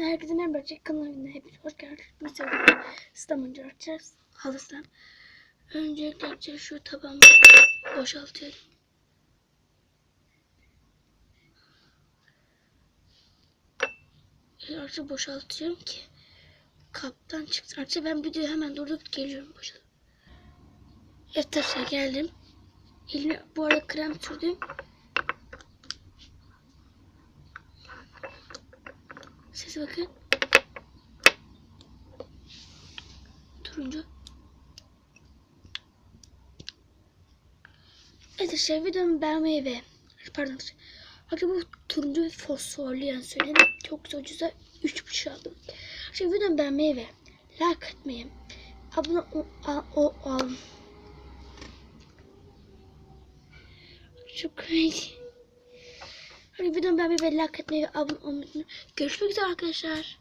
Herkese merhaba. Jack kanalına hepiniz hoş geldiniz. Sefer İstanbul'da açacağız. Halısından. Öncelikle şu tabanı boşaltıyorum. Artık boşaltıyorum ki kaptan çıksın. Artık ben videoyu hemen durdurup geliyorum boşalt. Evet arkadaşlar geldim. Elime bu arada krem sürdüm. Sese bakın. Turuncu. Evet arkadaşlar videomu beğenmeyi ve pardon. Bakın bu turuncu ve fosforlu yani söyledim. Çok güzel ucuza 3.5 aldım. Şimdi videomu beğenmeyi ve like etmeyi abone o, a, o, al. Çok komik. Hadi videomu beğenmeyi ve like etmeyi ve abone olmayı unutmayın. Görüşmek üzere arkadaşlar.